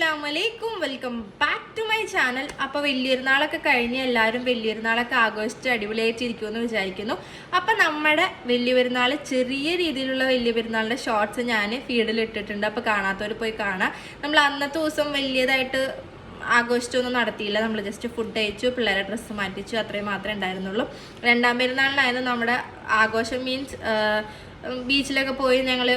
അസ്സാം വലൈക്കും welcome back to my channel. അപ്പോൾ വലിയൊരുന്നാളൊക്കെ കഴിഞ്ഞ് എല്ലാവരും വലിയൊരുന്നാളൊക്കെ ആഘോഷിച്ച് അടിപൊളിയായിട്ട് ഇരിക്കുമെന്ന് വിചാരിക്കുന്നു. അപ്പോൾ നമ്മുടെ വലിയ പെരുന്നാൾ ചെറിയ രീതിയിലുള്ള വലിയ പെരുന്നാളിന്റെ ഷോർട്സ് ഞാൻ ഫീഡിൽ ഇട്ടിട്ടുണ്ട്. അപ്പോൾ കാണാത്തവർ പോയി കാണാം. നമ്മൾ അന്നത്തെ ദിവസം വലിയതായിട്ട് ആഘോഷിച്ചൊന്നും നടത്തിയില്ല. നമ്മൾ ജസ്റ്റ് ഫുഡ് കഴിച്ചു പിള്ളേരെ ഡ്രസ്സ് മാറ്റിച്ചു അത്രയും മാത്രമേ ഉണ്ടായിരുന്നുള്ളൂ. രണ്ടാം പെരുന്നാളിനായിരുന്നു നമ്മുടെ ആഘോഷം. മീൻസ് ബീച്ചിലൊക്കെ പോയി ഞങ്ങൾ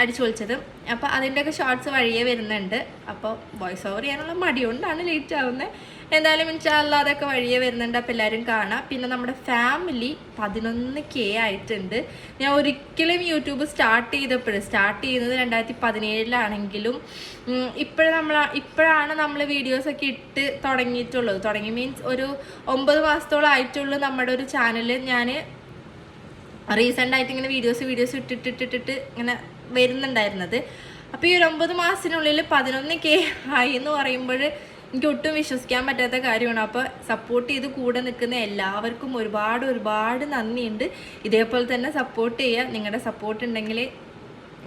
അടിച്ചു പൊളിച്ചത്. അപ്പോൾ അതിന്റെയൊക്കെ ഷോർട്സ് വഴിയേ വരുന്നുണ്ട്. അപ്പോൾ വോയിസ് ഓവർ ചെയ്യാനുള്ള മടിയുണ്ടാണ് ലേറ്റ് ആവുന്നത് എന്തായാലും ഇൻഷാല്ല അതൊക്കെ വഴിയേ വരുന്നുണ്ട്. അപ്പോൾ എല്ലാവരും കാണാം. പിന്നെ നമ്മുടെ ഫാമിലി പതിനൊന്ന് കെ ആയിട്ടുണ്ട്. ഞാൻ ഒരിക്കലും യൂട്യൂബ് സ്റ്റാർട്ട് ചെയ്തപ്പോൾ സ്റ്റാർട്ട് ചെയ്യുന്നത് രണ്ടായിരത്തി പതിനേഴിലാണെങ്കിലും ഇപ്പോഴും നമ്മൾ ഇപ്പോഴാണ് നമ്മൾ വീഡിയോസൊക്കെ ഇട്ട് തുടങ്ങിയിട്ടുള്ളത്. തുടങ്ങി മീൻസ് ഒരു ഒമ്പത് മാസത്തോളം ആയിട്ടുള്ളൂ നമ്മുടെ ഒരു ചാനൽ ഞാൻ റീസെന്റ് ആയിട്ട് ഇങ്ങനെ വീഡിയോസ് വീഡിയോസ് ഇട്ടിട്ടിട്ടിട്ടിട്ട് ഇങ്ങനെ വരുന്നുണ്ടായിരുന്നത്. അപ്പോൾ ഈ ഒരു ഒമ്പത് മാസത്തിനുള്ളിൽ പതിനൊന്ന് കെ ആയി എന്ന് പറയുമ്പോൾ എനിക്ക് ഒട്ടും വിശ്വസിക്കാൻ പറ്റാത്ത കാര്യമാണ്. അപ്പോൾ സപ്പോർട്ട് ചെയ്ത് കൂടെ നിൽക്കുന്ന എല്ലാവർക്കും ഒരുപാട് ഒരുപാട് നന്ദിയുണ്ട്. ഇതേപോലെ തന്നെ സപ്പോർട്ട് ചെയ്യുക. നിങ്ങളുടെ സപ്പോർട്ട് ഉണ്ടെങ്കിൽ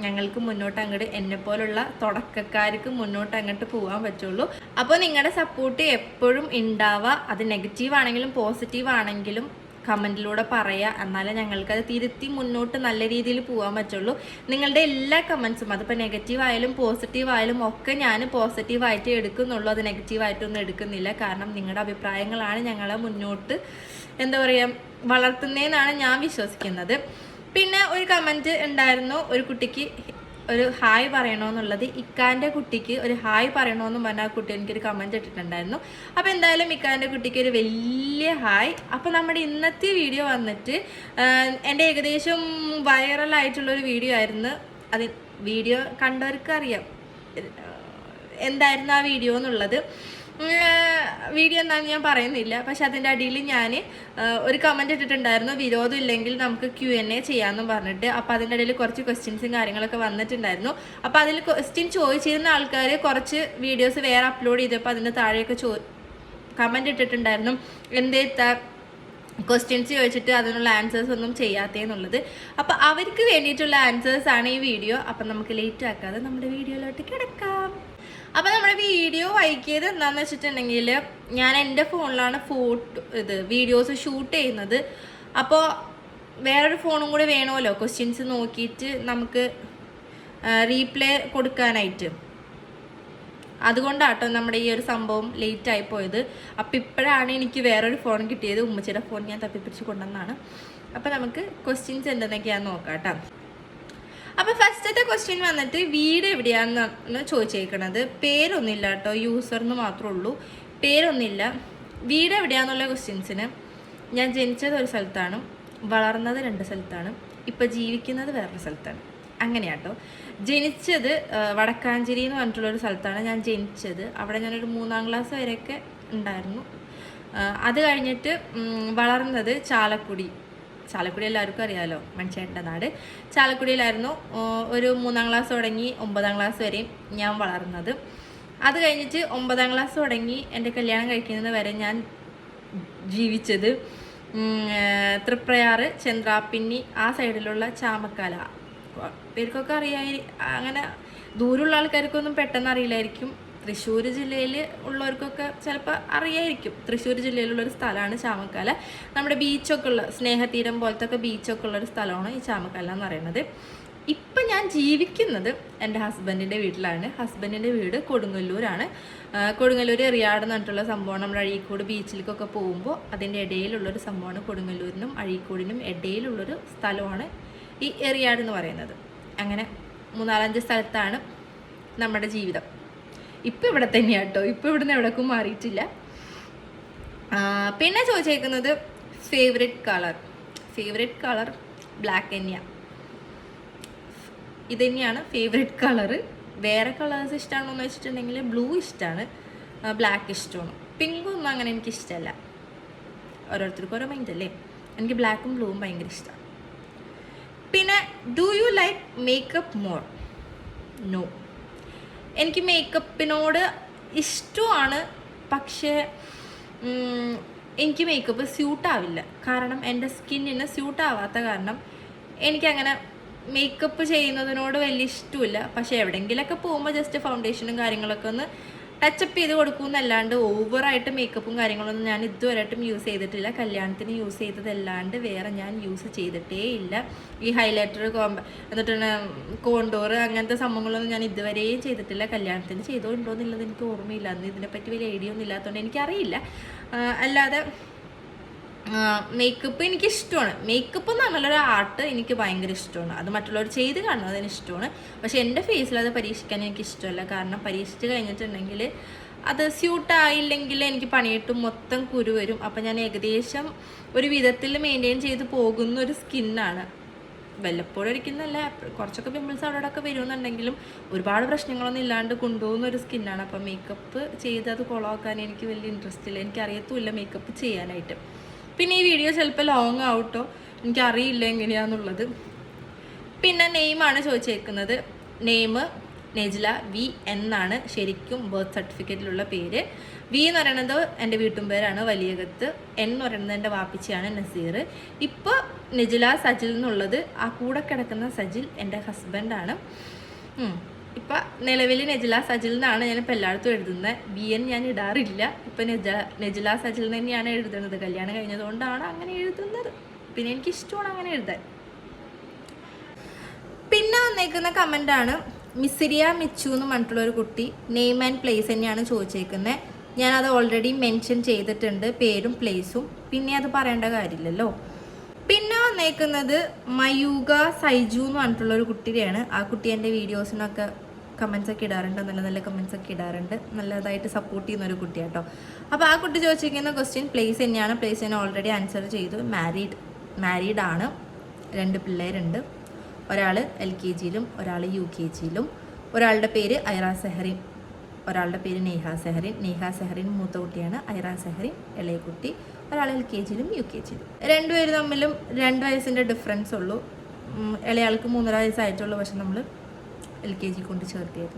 ഞങ്ങൾക്ക് മുന്നോട്ട് അങ്ങോട്ട് എന്നെ പോലുള്ള തുടക്കക്കാർക്ക് മുന്നോട്ട് അങ്ങോട്ട് പോകാൻ പറ്റുള്ളൂ. അപ്പോൾ നിങ്ങളുടെ സപ്പോർട്ട് എപ്പോഴും ഉണ്ടാവുക. അത് നെഗറ്റീവ് ആണെങ്കിലും പോസിറ്റീവ് ആണെങ്കിലും കമന്റിലൂടെ പറയുക എന്നാലേ ഞങ്ങൾക്കത് തിരുത്തി മുന്നോട്ട് നല്ല രീതിയിൽ പോകാൻ പറ്റുള്ളൂ. നിങ്ങളുടെ എല്ലാ കമൻസും അതിപ്പോൾ നെഗറ്റീവ് ആയാലും പോസിറ്റീവ് ആയാലും ഒക്കെ ഞാൻ പോസിറ്റീവായിട്ട് എടുക്കുന്നുള്ളൂ. അത് നെഗറ്റീവായിട്ടൊന്നും എടുക്കുന്നില്ല. കാരണം നിങ്ങളുടെ അഭിപ്രായങ്ങളാണ് ഞങ്ങളെ മുന്നോട്ട് എന്താ പറയുക വളർത്തുന്നതെന്നാണ് ഞാൻ വിശ്വസിക്കുന്നത്. പിന്നെ ഒരു കമന്റ് ഉണ്ടായിരുന്നു ഒരു കുട്ടിക്ക് ഒരു ഹായ് പറയണമെന്നുള്ളത് ഇക്കാന്റെ കുട്ടിക്ക് ഒരു ഹായ് പറയണമെന്ന് പറഞ്ഞ ആ കുട്ടി എനിക്കൊരു കമന്റ് ഇട്ടിട്ടുണ്ടായിരുന്നു. അപ്പോൾ എന്തായാലും ഇക്കാന്റെ കുട്ടിക്ക് ഒരു വലിയ ഹായ്. അപ്പോൾ നമ്മുടെ ഇന്നത്തെ വീഡിയോ വന്നിട്ട് എന്റെ ഏകദേശം വൈറലായിട്ടുള്ളൊരു വീഡിയോ ആയിരുന്നു. അത് വീഡിയോ കണ്ടവർക്ക് അറിയാം എന്തായിരുന്നു ആ വീഡിയോ എന്നുള്ളത്. വീഡിയോ എന്താണെന്ന് ഞാൻ പറയുന്നില്ല. പക്ഷെ അതിന്റെ അടിയിൽ ഞാൻ ഒരു കമന്റ് ഇട്ടിട്ടുണ്ടായിരുന്നു വിരോധം ഇല്ലെങ്കിൽ നമുക്ക് ക്യു എൻ എ ചെയ്യാമെന്നും പറഞ്ഞിട്ട്. അപ്പോൾ അതിന്റെ ഇടയിൽ കുറച്ച് ക്വസ്റ്റ്യൻസും കാര്യങ്ങളൊക്കെ വന്നിട്ടുണ്ടായിരുന്നു. അപ്പോൾ അതിൽ ക്വസ്റ്റ്യൻ ചോദിച്ചിരുന്ന ആൾക്കാർ കുറച്ച് വീഡിയോസ് വേറെ അപ്ലോഡ് ചെയ്തപ്പോൾ അതിന്റെ താഴെയൊക്കെ ചോ കമന്റ് ഇട്ടിട്ടുണ്ടായിരുന്നു. എന്തേ ക്വസ്റ്റ്യൻസ് ചോദിച്ചിട്ട് അതിനുള്ള ആൻസേഴ്സ് ഒന്നും ചെയ്യാത്തേന്നുള്ളത് അപ്പോൾ അവർക്ക് വേണ്ടിയിട്ടുള്ള ആൻസേഴ്സ് ആണ് ഈ വീഡിയോ അപ്പം നമുക്ക് ലേറ്റ് ആക്കാതെ നമ്മുടെ വീഡിയോയിലോട്ട് കിടക്കാം. അപ്പോൾ നമ്മുടെ വീഡിയോ വൈകിയത് എന്താണെന്ന് വെച്ചിട്ടുണ്ടെങ്കിൽ ഞാൻ എന്റെ ഫോണിലാണ് ഫോട്ടോ ഇത് വീഡിയോസ് ഷൂട്ട് ചെയ്യുന്നത്. അപ്പോൾ വേറൊരു ഫോണും കൂടി വേണമല്ലോ ക്വസ്റ്റ്യൻസ് നോക്കിയിട്ട് നമുക്ക് റീപ്ലേ കൊടുക്കാനായിട്ട്. അതുകൊണ്ടാട്ടോ നമ്മുടെ ഈ ഒരു സംഭവം ലേറ്റ് ആയി പോയത്. അപ്പം ഇപ്പോഴാണ് എനിക്ക് വേറൊരു ഫോൺ കിട്ടിയത്. ഉമ്മച്ചിയുടെ ഫോൺ ഞാൻ തപ്പിപ്പിടിച്ച് കൊണ്ടുവന്നാണ് അപ്പം നമുക്ക് ക്വസ്റ്റ്യൻസ് എന്തെന്നൊക്കെയാണെന്ന് നോക്കാം കേട്ടോ അപ്പോൾ ഫസ്റ്റത്തെ ക്വസ്റ്റ്യൻ വന്നിട്ട് വീട് എവിടെയാണെന്ന് ചോദിച്ചേക്കണത്. പേരൊന്നുമില്ല കേട്ടോ യൂസറിന് മാത്രമേ ഉള്ളൂ. പേരൊന്നുമില്ല. വീട് എവിടെയാണെന്നുള്ള ക്വസ്റ്റ്യൻസിന് ഞാൻ ജനിച്ചത് ഒരു സ്ഥലത്താണ് വളർന്നത് രണ്ട് സ്ഥലത്താണ് ഇപ്പോൾ ജീവിക്കുന്നത് വേറൊരു സ്ഥലത്താണ്. അങ്ങനെയാട്ടോ ജനിച്ചത് വടക്കാഞ്ചേരി എന്ന് പറഞ്ഞിട്ടുള്ളൊരു സ്ഥലത്താണ് ഞാൻ ജനിച്ചത്. അവിടെ ഞാനൊരു മൂന്നാം ക്ലാസ് വരെയൊക്കെ ഉണ്ടായിരുന്നു. അത് കഴിഞ്ഞിട്ട് വളർന്നത് ചാലക്കുടി. ചാലക്കുടി എല്ലാവർക്കും അറിയാമല്ലോ മൺചേട്ടന്റെ നാട്. ചാലക്കുടിയിലായിരുന്നു ഒരു മൂന്നാം ക്ലാസ് തുടങ്ങി ഒമ്പതാം ക്ലാസ് വരെയും ഞാൻ വളർന്നത്. അത് കഴിഞ്ഞിട്ട് ഒമ്പതാം ക്ലാസ് തുടങ്ങി എന്റെ കല്യാണം കഴിക്കുന്നത് വരെ ഞാൻ ജീവിച്ചത് തൃപ്രയാറ് ചന്ദ്രാപ്പിന്നി ആ സൈഡിലുള്ള ചാമക്കാല. പേർക്കൊക്കെ അറിയായി അങ്ങനെ ദൂരമുള്ള ആൾക്കാർക്കൊന്നും പെട്ടെന്ന് അറിയില്ലായിരിക്കും. തൃശ്ശൂർ ജില്ലയിൽ ഉള്ളവർക്കൊക്കെ ചിലപ്പോൾ അറിയായിരിക്കും. തൃശ്ശൂർ ജില്ലയിലുള്ളൊരു സ്ഥലമാണ് ചാമക്കാല. നമ്മുടെ ബീച്ചൊക്കെ ഉള്ള സ്നേഹതീരം പോലത്തെ ഒക്കെ ബീച്ചൊക്കെ ഉള്ളൊരു സ്ഥലമാണ് ഈ ചാമക്കാല എന്ന് പറയുന്നത്. ഇപ്പം ഞാൻ ജീവിക്കുന്നത് എന്റെ ഹസ്ബൻഡിന്റെ വീട്ടിലാണ്. ഹസ്ബൻഡിന്റെ വീട് കൊടുങ്ങല്ലൂരാണ്. കൊടുങ്ങല്ലൂർ എറിയാട് എന്ന് പറഞ്ഞിട്ടുള്ള സംഭവം നമ്മൾ അഴീക്കോട് ബീച്ചിലേക്കൊക്കെ പോകുമ്പോൾ അതിന്റെ ഇടയിലുള്ളൊരു സംഭവമാണ് കൊടുങ്ങല്ലൂരിനും അഴീക്കോടിനും ഇടയിലുള്ളൊരു സ്ഥലമാണ് ഈ എറിയാട് എന്ന് പറയുന്നത്. അങ്ങനെ മൂന്നാലഞ്ച് സ്ഥലത്താണ് നമ്മുടെ ജീവിതം. ഇപ്പം ഇവിടെ തന്നെയാണ് കേട്ടോ. ഇപ്പം ഇവിടുന്ന് എവിടേക്കും മാറിയിട്ടില്ല. പിന്നെ ചോദിച്ചേക്കുന്നത് favourite colour favourite colour black തന്നെയാണ് ഇത് തന്നെയാണ് ഫേവറേറ്റ് കളറ് വേറെ കളേഴ്സ് ഇഷ്ടമാണോ എന്ന് വെച്ചിട്ടുണ്ടെങ്കിൽ ബ്ലൂ ഇഷ്ടമാണ് ബ്ലാക്ക് ഇഷ്ടമാണ് പിങ്കും ഒന്നും അങ്ങനെ എനിക്ക് ഇഷ്ടമല്ല ഓരോരുത്തർക്കും ഓരോ മൈൻഡ് അല്ലേ? എനിക്ക് ബ്ലാക്കും ബ്ലൂവും ഭയങ്കര ഇഷ്ടമാണ് പിന്നെ do you like makeup more no എനിക്ക് മേക്കപ്പിനോട് ഇഷ്ടമാണ്. പക്ഷേ എനിക്ക് മേക്കപ്പ് സ്യൂട്ടാവില്ല കാരണം എന്റെ സ്കിന്നിന് സ്യൂട്ടാവാത്ത കാരണം എനിക്കങ്ങനെ മേക്കപ്പ് ചെയ്യുന്നതിനോട് വലിയ ഇഷ്ടമില്ല. പക്ഷേ എവിടെയെങ്കിലൊക്കെ പോകുമ്പോൾ ജസ്റ്റ് ഫൗണ്ടേഷനും കാര്യങ്ങളൊക്കെ ഒന്ന് ടച്ചപ്പ് ചെയ്ത് കൊടുക്കുമെന്നല്ലാണ്ട് ഓവറായിട്ട് മേക്കപ്പും കാര്യങ്ങളൊന്നും ഞാൻ ഇതുവരെയായിട്ടും യൂസ് ചെയ്തിട്ടില്ല. കല്യാണത്തിന് യൂസ് ചെയ്തതല്ലാണ്ട് വേറെ ഞാൻ യൂസ് ചെയ്തിട്ടേ ഇല്ല. ഈ ഹൈലൈറ്റർ കോമ്പ എന്നിട്ട് കോണ്ടോർ അങ്ങനത്തെ സംഭവങ്ങളൊന്നും ഞാൻ ഇതുവരെയും ചെയ്തിട്ടില്ല. കല്യാണത്തിന് ചെയ്തോ എന്നുള്ളത് എനിക്ക് ഓർമ്മയില്ല. അന്ന് ഇതിനെപ്പറ്റി വലിയ ഐഡിയ ഒന്നും ഇല്ലാത്തതുകൊണ്ട് എനിക്കറിയില്ല. അല്ലാതെ മേക്കപ്പ് എനിക്ക് ഇഷ്ടമാണ് മേക്കപ്പ് എന്ന് ആർട്ട് എനിക്ക് ഭയങ്കര ഇഷ്ടമാണ്. അത് മറ്റുള്ളവർ ചെയ്ത് കാണുന്നത് അതിന് ഇഷ്ടമാണ്. പക്ഷെ എന്റെ ഫേസിൽ അത് പരീക്ഷിക്കാൻ എനിക്ക് ഇഷ്ടമല്ല. കാരണം പരീക്ഷിച്ച് കഴിഞ്ഞിട്ടുണ്ടെങ്കിൽ അത് സ്യൂട്ട് ആയില്ലെങ്കിൽ എനിക്ക് പണിയിട്ട് മൊത്തം കുരു വരും. അപ്പം ഞാൻ ഏകദേശം ഒരു വിധത്തിൽ മെയിന്റെയിൻ ചെയ്ത് പോകുന്ന ഒരു സ്കിന്നാണ് വല്ലപ്പോഴും ഒരിക്കുന്നല്ല. കുറച്ചൊക്കെ പിമ്പിൾസ് അവിടെയൊക്കെ വരുമെന്നുണ്ടെങ്കിലും ഒരുപാട് പ്രശ്നങ്ങളൊന്നും ഇല്ലാണ്ട് കൊണ്ടുപോകുന്ന ഒരു സ്കിന്നാണ് അപ്പം മേക്കപ്പ് ചെയ്ത് അത് കുളമാക്കാൻ എനിക്ക് വലിയ ഇൻട്രസ്റ്റ് ഇല്ല. എനിക്ക് അറിയത്തുമില്ല മേക്കപ്പ് ചെയ്യാനായിട്ട്. പിന്നെ ഈ വീഡിയോ ചിലപ്പോൾ ലോങ് ആവട്ടോ. എനിക്കറിയില്ല എങ്ങനെയാണെന്നുള്ളത് പിന്നെ നെയിമാണ് ചോദിച്ചേക്കുന്നത്. നെയിം നെജില വി എന്നാണ് ശരിക്കും ബർത്ത് സർട്ടിഫിക്കറ്റിലുള്ള പേര്. വി എന്ന് പറയുന്നത് എന്റെ വീട്ടുപേരാണ് വലിയകത്ത്. എൻ എന്ന് പറയുന്നത് എന്റെ വാപ്പിച്ചിയാണ് നസീർ. ഇപ്പോൾ നെജില സജിൽ എന്നുള്ളത് ആ കൂടെ കിടക്കുന്ന സജിൽ എന്റെ ഹസ്ബൻഡാണ് ഇപ്പം നിലവിൽ നെജില സജിൽ എന്നാണ് ഞാനിപ്പോൾ എല്ലായിടത്തും എഴുതുന്നത് ബി എൻ ഞാൻ ഇടാറില്ല. ഇപ്പം നെജ നെജില സജിൽ തന്നെയാണ് എഴുതുന്നത്. കല്യാണം കഴിഞ്ഞതുകൊണ്ടാണ് അങ്ങനെ എഴുതുന്നത്. പിന്നെ എനിക്ക് ഇഷ്ടമാണ് അങ്ങനെ എഴുതാൻ. പിന്നെ വന്നേക്കുന്ന ആണ് മിസിരിയ മിച്ചു എന്ന് പറഞ്ഞിട്ടുള്ള ഒരു കുട്ടി നെയിം ആൻഡ് പ്ലേസ് തന്നെയാണ് ചോദിച്ചേക്കുന്നത് ഞാനത് ഓൾറെഡി മെൻഷൻ ചെയ്തിട്ടുണ്ട് പേരും പ്ലേസും പിന്നെ അത് പറയേണ്ട കാര്യമില്ലല്ലോ. പിന്നെ വന്നേക്കുന്നത് മയൂക സൈജു എന്ന് പറഞ്ഞിട്ടുള്ള ഒരു കുട്ടിയാണ് ആ കുട്ടി എന്റെ വീഡിയോസിനൊക്കെ കമൻസ് ഒക്കെ ഇടാറുണ്ട്. നല്ല നല്ല കമൻസ് ഒക്കെ ഇടാറുണ്ട്. നല്ലതായിട്ട് സപ്പോർട്ട് ചെയ്യുന്ന ഒരു കുട്ടിയാട്ടോ. അപ്പോൾ ആ കുട്ടി ചോദിച്ചിരിക്കുന്ന ക്വസ്റ്റ്യൻ പ്ലേസ് തന്നെയാണ്. പ്ലേസ് ഞാൻ ഓൾറെഡി ആൻസർ ചെയ്തു. മാരീഡ് മാരീഡ് ആണ്. രണ്ട് പിള്ളേരുണ്ട്. ഒരാൾ എൽ കെ ജിയിലും ഒരാൾ യു കെ ജിയിലും. ഒരാളുടെ പേര് ഐറ സെഹറിൻ. ഒരാളുടെ പേര് നേഹ സെഹറിൻ. നേഹ സെഹറിൻ മൂത്ത കുട്ടിയാണ്. ഐറ സെഹറിൻ ഇളയ കുട്ടി. ഒരാൾ എൽ കെ ജിയിലും യു കെ ജിയിലും. രണ്ടുപേരും തമ്മിലും രണ്ട് വയസ്സിന്റെ ഡിഫറൻസ് ഉള്ളൂ. ഇളയാൾക്ക് മൂന്നര വയസ്സായിട്ടുള്ളൂ. പക്ഷെ നമ്മൾ എൽ കെ ജി കൊണ്ട് ചേർത്തിയത്.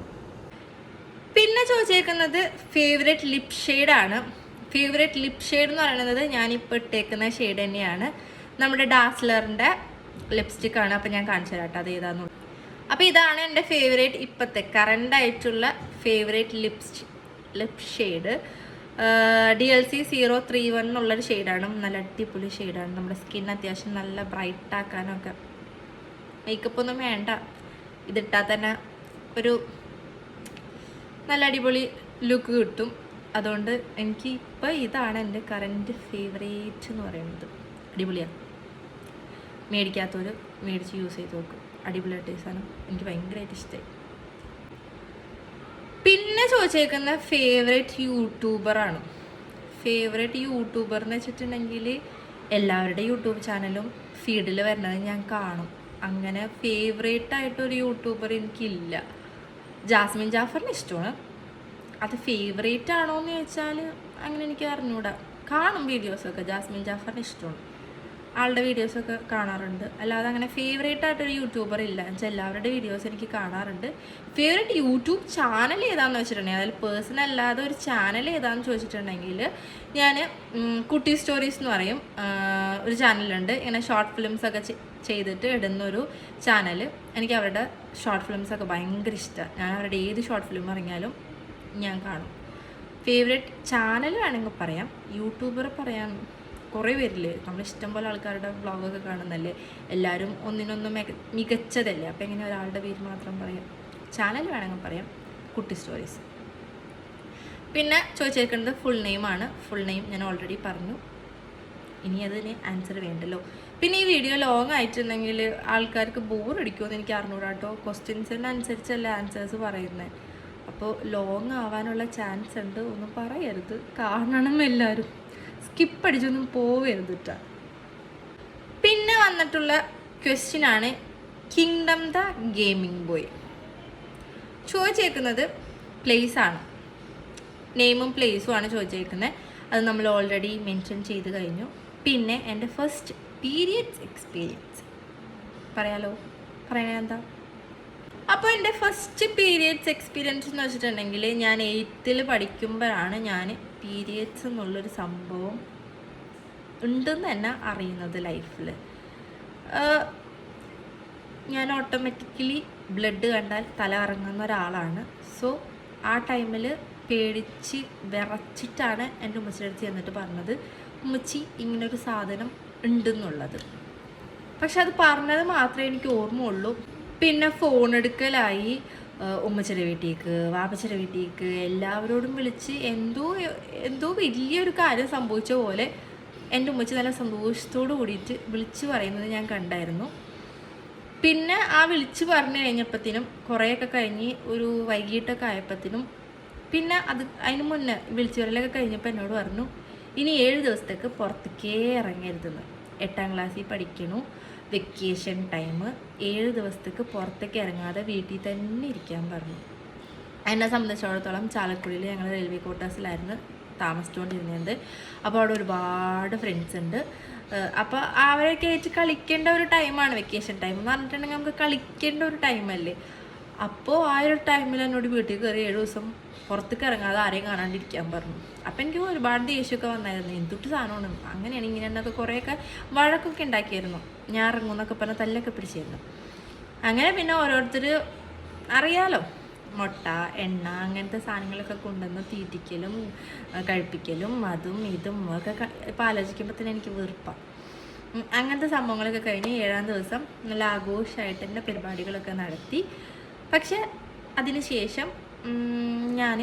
പിന്നെ ചോദിച്ചേക്കുന്നത് ഫേവറേറ്റ് ലിപ് ഷെയ്ഡാണ് ഫേവറേറ്റ് ലിപ് ഷെയ്ഡ് എന്ന് പറയുന്നത് ഞാനിപ്പോൾ ഇട്ടേക്കുന്ന ഷെയ്ഡ് തന്നെയാണ്. നമ്മുടെ ഡാസ്ലറിന്റെ ലിപ്സ്റ്റിക് ആണ്. അപ്പം ഞാൻ കാണിച്ചു തരാം കേട്ടോ അത് ഏതാണെന്നുള്ളത് അപ്പോൾ ഇതാണ് എന്റെ ഫേവറേറ്റ് ഇപ്പോഴത്തെ കറണ്ട് ആയിട്ടുള്ള favourite lips lip shade D L C zero three one എന്നുള്ളൊരു ഷെയ്ഡാണ് നല്ല അടിപൊളി ഷെയ്ഡാണ് നമ്മുടെ സ്കിൻ അത്യാവശ്യം നല്ല ബ്രൈറ്റ് ആക്കാനൊക്കെ. മേക്കപ്പ് ഒന്നും വേണ്ട. ഇതിട്ടാൽ തന്നെ ഒരു നല്ല അടിപൊളി ലുക്ക് കിട്ടും. അതുകൊണ്ട് എനിക്ക് ഇപ്പോൾ ഇതാണ് എന്റെ കറന്റ് ഫേവറേറ്റ് എന്ന് പറയുന്നത്. അടിപൊളിയാണ് മേടിക്കാത്തവർ മേടിച്ച് യൂസ് ചെയ്ത് നോക്കും. അടിപൊളിയായിട്ട് ഈ സാധനം എനിക്ക് ഭയങ്കരമായിട്ട് ഇഷ്ടമായി പിന്നെ ചോദിച്ചേക്കുന്ന ഫേവറേറ്റ് യൂട്യൂബറാണ് ഫേവറേറ്റ് യൂട്യൂബർ എന്ന് വെച്ചിട്ടുണ്ടെങ്കിൽ എല്ലാവരുടെ യൂട്യൂബ് ചാനലും ഫീഡിൽ വരുന്നത് ഞാൻ കാണും. അങ്ങനെ ഫേവറേറ്റ് ആയിട്ടൊരു യൂട്യൂബർ എനിക്കില്ല. ജാസ്മിൻ ജാഫറിന് ഇഷ്ടമാണ്. അത് ഫേവറേറ്റ് ആണോ എന്ന് ചോദിച്ചാൽ അങ്ങനെ എനിക്ക് അറിഞ്ഞൂടാ. കാണും വീഡിയോസൊക്കെ ജാസ്മിൻ ജാഫറിന് ഇഷ്ടമാണ്. ആളുടെ വീഡിയോസൊക്കെ കാണാറുണ്ട്. അല്ലാതെ അങ്ങനെ ഫേവറേറ്റ് ആയിട്ടൊരു യൂട്യൂബർ ഇല്ല. എന്നുവെച്ചാൽ എല്ലാവരുടെ വീഡിയോസ് എനിക്ക് കാണാറുണ്ട്. ഫേവറേറ്റ് യൂട്യൂബ് ചാനൽ ഏതാണെന്ന് വെച്ചിട്ടുണ്ടെങ്കിൽ അതിൽ പേഴ്സണൽ അല്ലാതെ ഒരു ചാനൽ ഏതാണെന്ന് ചോദിച്ചിട്ടുണ്ടെങ്കിൽ ഞാൻ കുട്ടി സ്റ്റോറീസ് എന്ന് പറയും. ഒരു ചാനലുണ്ട് ഇങ്ങനെ ഷോർട്ട് ഫിലിംസ് ഒക്കെ ചെയ്തിട്ട് ഇടുന്ന ഒരു ചാനൽ എനിക്ക് അവരുടെ ഷോർട്ട് ഫിലിംസ് ഒക്കെ ഭയങ്കര ഇഷ്ടമാണ് ഞാൻ അവരുടെ ഏത് ഷോർട്ട് ഫിലിം ഇറങ്ങിയാലും ഞാൻ കാണും. ഫേവറേറ്റ് ചാനൽ വേണമെങ്കിൽ പറയാം. യൂട്യൂബർ പറയാൻ കുറേ പേരില്ലേ? നമ്മൾ ഇഷ്ടം പോലെ ആൾക്കാരുടെ വ്ളോഗൊക്കെ കാണുന്നല്ലേ എല്ലാവരും ഒന്നിനൊന്നും മിക മികച്ചതല്ലേ? അപ്പോൾ എങ്ങനെ ഒരാളുടെ പേര് മാത്രം പറയാം. ചാനൽ വേണമെങ്കിൽ പറയാം. കുട്ടി സ്റ്റോറീസ് പിന്നെ ചോദിച്ചേക്കുന്നത് ഫുൾ നെയിമാണ് ഫുൾ നെയിം ഞാൻ ഓൾറെഡി പറഞ്ഞു. ഇനി അതിന് ആൻസർ വേണ്ടല്ലോ. പിന്നെ ഈ വീഡിയോ ലോങ് ആയിട്ടുണ്ടെങ്കിൽ ആൾക്കാർക്ക് ബോർ അടിക്കുമെന്ന് എനിക്ക് അറിഞ്ഞൂടാ കേട്ടോ ക്വസ്റ്റ്യൻസിന്റെ അനുസരിച്ചല്ല ആൻസേഴ്സ് പറയുന്നത് അപ്പോൾ ലോങ് ആവാനുള്ള ചാൻസ് ഉണ്ട് ഒന്നും പറയരുത്. കാണണം എല്ലാവരും സ്കിപ്പ് അടിച്ചൊന്നും പോവരുത് പിന്നെ വന്നിട്ടുള്ള ക്വസ്റ്റ്യൻ ആണ് കിങ്ഡം ദ ഗെയിമിംഗ് ബോയ് ചോദിച്ചേക്കുന്നത് പ്ലേസ് ആണ്. നെയിമും പ്ലേസും ആണ് ചോദിച്ചേക്കുന്നത് അത് നമ്മൾ ഓൾറെഡി മെൻഷൻ ചെയ്ത് കഴിഞ്ഞു. പിന്നെ എന്റെ ഫസ്റ്റ് പീരിയഡ്സ് എക്സ്പീരിയൻസ് പറയാലോ. പറയണേ എന്താ? അപ്പോൾ എന്റെ ഫസ്റ്റ് പീരിയഡ്സ് എക്സ്പീരിയൻസ് എന്ന് വെച്ചിട്ടുണ്ടെങ്കിൽ ഞാൻ എയ്ത്തിൽ പഠിക്കുമ്പോഴാണ് ഞാൻ പീരിയഡ്സ് എന്നുള്ളൊരു സംഭവം ഉണ്ടെന്ന് തന്നെ അറിയുന്നത് ലൈഫിൽ ഞാൻ ഓട്ടോമാറ്റിക്കലി ബ്ലഡ് കണ്ടാൽ തല ഇറങ്ങുന്ന ഒരാളാണ്. സോ ആ ടൈമിൽ പേടിച്ച് വിറച്ചിട്ടാണ് എന്റെ ഉമ്മച്ചിയുടെ അടുത്ത് ചെന്നിട്ട് പറഞ്ഞത് ഉമ്മച്ചി ഇങ്ങനൊരു സാധനം ഉണ്ടെന്നുള്ളത്. പക്ഷെ അത് പറഞ്ഞത് മാത്രമേ എനിക്ക് ഓർമ്മയുള്ളൂ. പിന്നെ ഫോൺ എടുക്കലായി. ഉമ്മച്ചിയുടെ വീട്ടിലേക്ക് വാപ്പച്ചിയുടെ വീട്ടിലേക്ക് എല്ലാവരോടും വിളിച്ച് എന്തോ എന്തോ വലിയൊരു കാര്യം സംഭവിച്ച പോലെ എന്റെ ഉമ്മച്ചി നല്ല സന്തോഷത്തോടു കൂടിയിട്ട് വിളിച്ച് പറയുന്നത് ഞാൻ കണ്ടായിരുന്നു. പിന്നെ ആ വിളിച്ച് പറഞ്ഞു കഴിഞ്ഞപ്പോഴത്തേനും കുറേയൊക്കെ കഴിഞ്ഞ് ഒരു വൈകിട്ടൊക്കെ ആയപ്പോഴത്തേനും പിന്നെ അത് അതിന് മുന്നേ വിളിച്ചു വരലൊക്കെ കഴിഞ്ഞപ്പോൾ എന്നോട് പറഞ്ഞു ഇനി ഏഴ് ദിവസത്തേക്ക് പുറത്തേക്കേ ഇറങ്ങരുതെന്ന് എട്ടാം ക്ലാസ്സിൽ പഠിക്കണു. വെക്കേഷൻ ടൈം ഏഴ് ദിവസത്തേക്ക് പുറത്തേക്ക് ഇറങ്ങാതെ വീട്ടിൽ തന്നെ ഇരിക്കാൻ പറഞ്ഞു. എന്നെ സംബന്ധിച്ചിടത്തോളം ചാലക്കുടിയിൽ ഞങ്ങൾ റെയിൽവേ ക്വാർട്ടേഴ്സിലായിരുന്നു താമസിച്ചുകൊണ്ടിരുന്നത്. അപ്പോൾ അവിടെ ഒരുപാട് ഫ്രണ്ട്സ് ഉണ്ട്. അപ്പോൾ അവരൊക്കെ ആയിട്ട് കളിക്കേണ്ട ഒരു ടൈമാണ് വെക്കേഷൻ ടൈം എന്ന് പറഞ്ഞിട്ടുണ്ടെങ്കിൽ നമുക്ക് കളിക്കേണ്ട ഒരു ടൈമല്ലേ അപ്പോൾ ആ ഒരു ടൈമിൽ എന്നോട് വീട്ടിൽ കയറി ഏഴ് ദിവസം പുറത്തേക്ക് ഇറങ്ങാതെ ആരെയും കാണാണ്ടിരിക്കാൻ പറഞ്ഞു. അപ്പം എനിക്ക് ഒരുപാട് ദേഷ്യമൊക്കെ വന്നായിരുന്നു. എന്തൊട്ട് സാധനമാണ്? അങ്ങനെയാണ് ഇങ്ങനെ എന്നൊക്കെ കുറേയൊക്കെ വഴക്കൊക്കെ ഉണ്ടാക്കിയായിരുന്നു. ഞാൻ ഇറങ്ങുമെന്നൊക്കെ പറഞ്ഞ് തല്ലൊക്കെ പിടിച്ചിരുന്നു. അങ്ങനെ പിന്നെ ഓരോരുത്തർ അറിയാലോ. മുട്ട എണ്ണ അങ്ങനത്തെ സാധനങ്ങളൊക്കെ കൊണ്ടുവന്ന് തീറ്റിക്കലും കഴിപ്പിക്കലും അതും ഇതും ഒക്കെ ഇപ്പം ആലോചിക്കുമ്പോൾ തന്നെ എനിക്ക് വെറുപ്പാണ് അങ്ങനത്തെ സംഭവങ്ങളൊക്കെ കഴിഞ്ഞ് ഏഴാം ദിവസം നല്ല ആഘോഷമായിട്ട് തന്നെ പരിപാടികളൊക്കെ നടത്തി. പക്ഷെ അതിന് ശേഷം ഞാൻ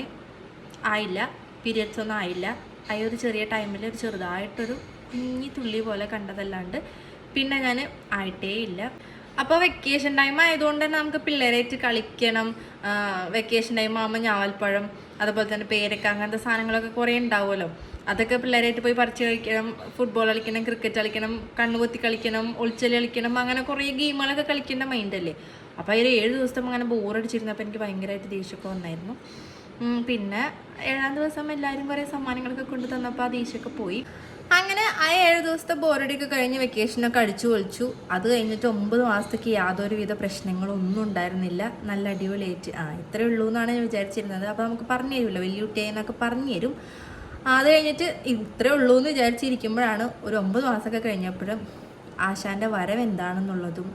ആയില്ല. പീരിയഡ്സ് ഒന്നും ആയില്ല. ആ ഒരു ചെറിയ ടൈമിൽ ഒരു ചെറുതായിട്ടൊരു കുഞ്ഞി തുള്ളി പോലെ കണ്ടതല്ലാണ്ട് പിന്നെ ഞാൻ ആയിട്ടേ ഇല്ല അപ്പോൾ വെക്കേഷൻ ടൈം ആയതുകൊണ്ട് തന്നെ നമുക്ക് പിള്ളേരായിട്ട് കളിക്കണം. വെക്കേഷൻ ടൈം ആകുമ്പോൾ ഞാവൽപ്പഴം അതുപോലെ തന്നെ പേരക്ക അങ്ങനത്തെ സാധനങ്ങളൊക്കെ കുറേ ഉണ്ടാവുമല്ലോ. അതൊക്കെ പിള്ളേരായിട്ട് പോയി പറിച്ചു കളിക്കണം ഫുട്ബോൾ കളിക്കണം ക്രിക്കറ്റ് കളിക്കണം കണ്ണുകൊത്തി കളിക്കണം ഒളിച്ചലി കളിക്കണം അങ്ങനെ കുറേ ഗെയിമുകളൊക്കെ കളിക്കേണ്ട മൈൻഡല്ലേ അപ്പോൾ അതിൽ ഏഴ് ദിവസം അങ്ങനെ ബോറടിച്ചിരുന്നപ്പോൾ എനിക്ക് ഭയങ്കരമായിട്ട് ദേഷ്യമൊക്കെ വന്നായിരുന്നു. പിന്നെ ഏഴാം ദിവസം എല്ലാവരും കുറേ സമ്മാനങ്ങളൊക്കെ കൊണ്ടു തന്നപ്പോൾ ആ ദേഷ്യമൊക്കെ പോയി. അങ്ങനെ ആ ഏഴ് ദിവസത്തെ ബോറടിയൊക്കെ കഴിഞ്ഞ് വെക്കേഷനൊക്കെ അടിച്ചു പൊളിച്ചു. അത് കഴിഞ്ഞിട്ട് ഒമ്പത് മാസത്തേക്ക് യാതൊരുവിധ പ്രശ്നങ്ങളും ഒന്നും ഉണ്ടായിരുന്നില്ല. നല്ല അടിപൊളിയായിട്ട്. ആ ഇത്രയേ ഉള്ളൂ എന്നാണ് ഞാൻ വിചാരിച്ചിരുന്നത്. അപ്പോൾ നമുക്ക് പറഞ്ഞു തരുമല്ലോ വലിയ കുട്ടിയെന്നൊക്കെ പറഞ്ഞു തരും. അത് കഴിഞ്ഞിട്ട് ഇത്രേ ഉള്ളൂ എന്ന് വിചാരിച്ചിരിക്കുമ്പോഴാണ് ഒരു ഒമ്പത് മാസമൊക്കെ കഴിഞ്ഞപ്പോഴും ആശാന്റെ വരവ് എന്താണെന്നുള്ളതും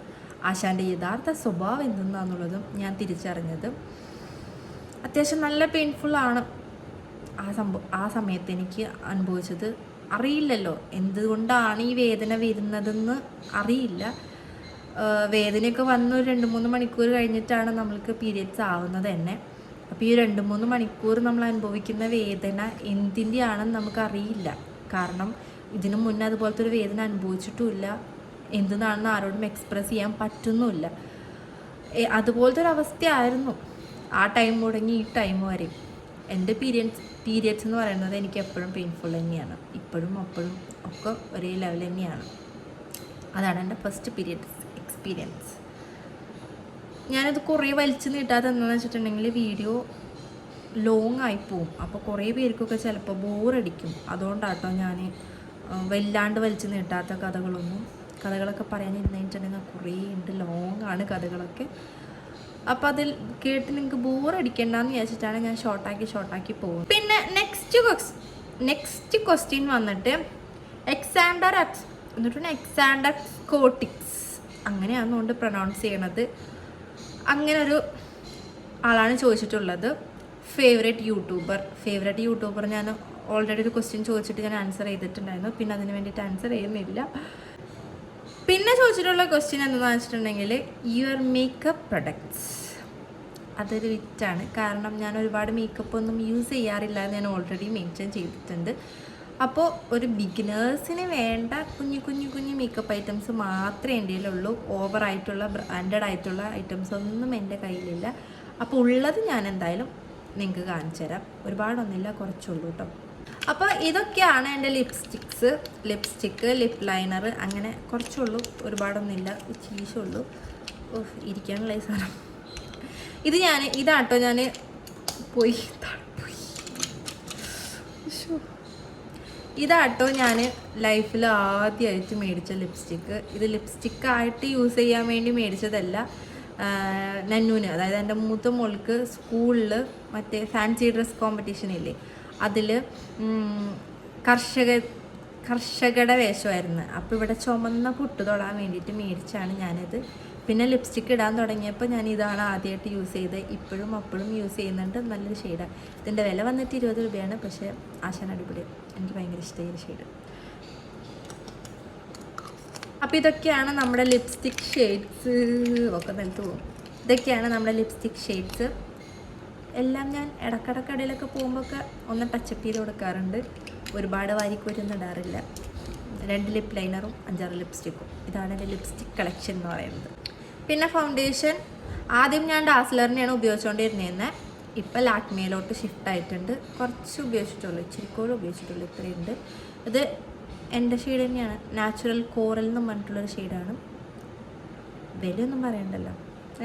ആശാന്റെ യഥാർത്ഥ സ്വഭാവം എന്തെന്നാന്നുള്ളതും ഞാൻ തിരിച്ചറിഞ്ഞത്. അത്യാവശ്യം നല്ല പെയിൻഫുൾ ആണ് ആ സംഭവം ആ സമയത്ത് എനിക്ക് അനുഭവിച്ചത്. അറിയില്ലല്ലോ എന്തുകൊണ്ടാണ് ഈ വേദന വരുന്നതെന്ന് അറിയില്ല. വേദനയൊക്കെ വന്ന് രണ്ട് മൂന്ന് മണിക്കൂർ കഴിഞ്ഞിട്ടാണ് നമ്മൾക്ക് പീരിയഡ്സ് ആവുന്നത് തന്നെ. അപ്പോൾ ഈ രണ്ട് മൂന്ന് മണിക്കൂർ നമ്മൾ അനുഭവിക്കുന്ന വേദന എന്തിന്റെയാണെന്ന് നമുക്കറിയില്ല. കാരണം ഇതിനു മുന്നേ അതുപോലത്തെ ഒരു വേദന അനുഭവിച്ചിട്ടുമില്ല. എന്തെന്നാണെന്ന് ആരോടും എക്സ്പ്രസ് ചെയ്യാൻ പറ്റുന്നുമില്ല. അതുപോലത്തെ ഒരു അവസ്ഥയായിരുന്നു ആ ടൈം തുടങ്ങി ഈ ടൈം വരെ. എന്റെ പീരിയഡ്സ് പീരിയഡ്സ് എന്ന് പറയുന്നത് എനിക്ക് എപ്പോഴും പെയിൻഫുൾ തന്നെയാണ്. ഇപ്പോഴും അപ്പോഴും ഒക്കെ ഒരേ ലെവൽ തന്നെയാണ്. അതാണ് എന്റെ ഫസ്റ്റ് പീരിയഡ്സ് എക്സ്പീരിയൻസ് ഞാനത് കുറേ വലിച്ചു നീട്ടാതെ എന്താണെന്ന് വെച്ചിട്ടുണ്ടെങ്കിൽ വീഡിയോ ലോങ് ആയി അപ്പോൾ കുറേ പേർക്കൊക്കെ ചിലപ്പോൾ ബോറടിക്കും അതുകൊണ്ടാട്ടോ ഞാൻ വല്ലാണ്ട് വലിച്ചു നീട്ടാത്ത കഥകളൊന്നും കഥകളൊക്കെ പറയാൻ ഇരുന്നിട്ടുണ്ടെങ്കിൽ കുറേ ഉണ്ട്. ലോങ് ആണ് കഥകളൊക്കെ. അപ്പം അതിൽ കേട്ട് നിങ്ങൾക്ക് ബോറടിക്കണ്ടെന്ന് വിചാരിച്ചിട്ടാണ് ഞാൻ ഷോർട്ടാക്കി ഷോർട്ടാക്കി പോകുന്നത്. പിന്നെ നെക്സ്റ്റ് നെക്സ്റ്റ് ക്വസ്റ്റ്യൻ വന്നിട്ട് എക്സാൻഡർ എക്സ് എന്നിട്ട് എക്സാൻഡർ കോട്ടിക്സ് അങ്ങനെയാണെന്നുകൊണ്ട് പ്രൊണൗൺസ് ചെയ്യണത്. അങ്ങനെ ഒരു ആളാണ് ചോദിച്ചിട്ടുള്ളത്. ഫേവറേറ്റ് യൂട്യൂബർ ഫേവറേറ്റ് യൂട്യൂബർ ഞാൻ ഓൾറെഡി ഒരു ക്വസ്റ്റ്യൻ ചോദിച്ചിട്ട് ഞാൻ ആൻസർ ചെയ്തിട്ടുണ്ടായിരുന്നു. പിന്നെ അതിന് വേണ്ടിയിട്ട് ആൻസർ ചെയ്യുന്നില്ല. പിന്നെ ചോദിച്ചിട്ടുള്ള ക്വസ്റ്റ്യൻ എന്താണെന്ന് വെച്ചിട്ടുണ്ടെങ്കിൽ യുവർ മേക്കപ്പ് പ്രൊഡക്ട്സ് അതൊരു വിറ്റാണ്. കാരണം ഞാൻ ഒരുപാട് മേക്കപ്പ് ഒന്നും യൂസ് ചെയ്യാറില്ല എന്ന് ഞാൻ ഓൾറെഡി മെൻഷൻ ചെയ്തിട്ടുണ്ട്. അപ്പോൾ ഒരു ബിഗിനേഴ്സിന് വേണ്ട കുഞ്ഞു കുഞ്ഞു കുഞ്ഞു മേക്കപ്പ് ഐറ്റംസ് മാത്രമേ എന്റെ കയ്യിലുള്ളൂ. ഓവറായിട്ടുള്ള ബ്രാൻഡഡ് ആയിട്ടുള്ള ഐറ്റംസ് ഒന്നും എന്റെ കയ്യിലില്ല. അപ്പോൾ ഉള്ളത് ഞാൻ എന്തായാലും നിങ്ങൾക്ക് കാണിച്ചു തരാം. ഒരുപാടൊന്നുമില്ല കുറച്ചുള്ളൂ കേട്ടോ അപ്പോൾ ഇതൊക്കെയാണ് എന്റെ ലിപ്സ്റ്റിക്സ് ലിപ്സ്റ്റിക്ക് ലിപ് ലൈനർ അങ്ങനെ കുറച്ചുള്ളൂ. ഒരുപാടൊന്നുമില്ല ചീശുള്ളൂ ഓഹ് ഇരിക്കാനുള്ള സാധനം. ഇത് ഞാൻ ഇതാട്ടോ ഞാൻ പോയി താഴെ പോയി ശ്ശോ. ഇതാട്ടോ ഞാൻ ലൈഫിൽ ആദ്യമായിട്ട് മേടിച്ച ലിപ്സ്റ്റിക്ക് ഇത് ലിപ്സ്റ്റിക്ക് ആയിട്ട് യൂസ് ചെയ്യാൻ വേണ്ടി മേടിച്ചതല്ല നന്നൂന് അതായത് എന്റെ മൂത്ത മോൾക്ക് സ്കൂളിൽ മറ്റേ ഫാൻസി ഡ്രസ് കോമ്പറ്റീഷൻ ഇല്ലേ അതിൽ കർഷക കർഷകരുടെ വേഷമായിരുന്നു. അപ്പോൾ ഇവിടെ ചുമന്ന പുട്ട് തൊടാൻ വേണ്ടിയിട്ട് മേടിച്ചാണ് ഞാനിത്. പിന്നെ ലിപ്സ്റ്റിക് ഇടാൻ തുടങ്ങിയപ്പോൾ ഞാൻ ഇതാണ് ആദ്യമായിട്ട് യൂസ് ചെയ്തത്. ഇപ്പോഴും അപ്പോഴും യൂസ് ചെയ്യുന്നുണ്ട്. നല്ലൊരു ഷെയ്ഡാണ് ഇതിന്റെ വില വന്നിട്ട് ഇരുപത് രൂപയാണ്. പക്ഷേ ആശാൻ അടിപൊളി. എനിക്ക് ഭയങ്കര ഇഷ്ടമായ ഷെയ്ഡ് അപ്പോൾ ഇതൊക്കെയാണ് നമ്മുടെ ലിപ്സ്റ്റിക് ഷെയ്ഡ്സ് ഒക്കെ നിലത്ത് പോകും. ഇതൊക്കെയാണ് നമ്മുടെ ലിപ്സ്റ്റിക് ഷെയ്ഡ്സ് എല്ലാം ഞാൻ ഇടക്കിടക്കടയിലൊക്കെ പോകുമ്പോൾ ഒക്കെ ഒന്ന് ടച്ചപ്പ് ചെയ്ത് കൊടുക്കാറുണ്ട്. ഒരുപാട് വാരിക്കോരൊന്നും ഇടാറില്ല. രണ്ട് ലിപ് ലൈനറും അഞ്ചാറ് ലിപ്സ്റ്റിക്കും ഇതാണ് എന്റെ ലിപ്സ്റ്റിക് കളക്ഷൻ എന്ന് പറയുന്നത്. പിന്നെ ഫൗണ്ടേഷൻ ആദ്യം ഞാൻ ഡാസ്ലറിനെയാണ് ഉപയോഗിച്ചുകൊണ്ടിരുന്നത് ഇപ്പം ലാക്മിയിലോട്ട് ഷിഫ്റ്റ് ആയിട്ടുണ്ട്. കുറച്ച് ഉപയോഗിച്ചിട്ടുള്ളൂ. ഇച്ചിരി ഇച്ചിരിക്കോളം ഉപയോഗിച്ചിട്ടുള്ളൂ. ഇത്രയുണ്ട്. ഇത് എന്റെ ഷെയ്ഡ് തന്നെയാണ്. നാച്ചുറൽ കോറൽ എന്നും പറഞ്ഞിട്ടുള്ളൊരു ഷെയ്ഡാണ് വിലയൊന്നും പറയണ്ടല്ലോ.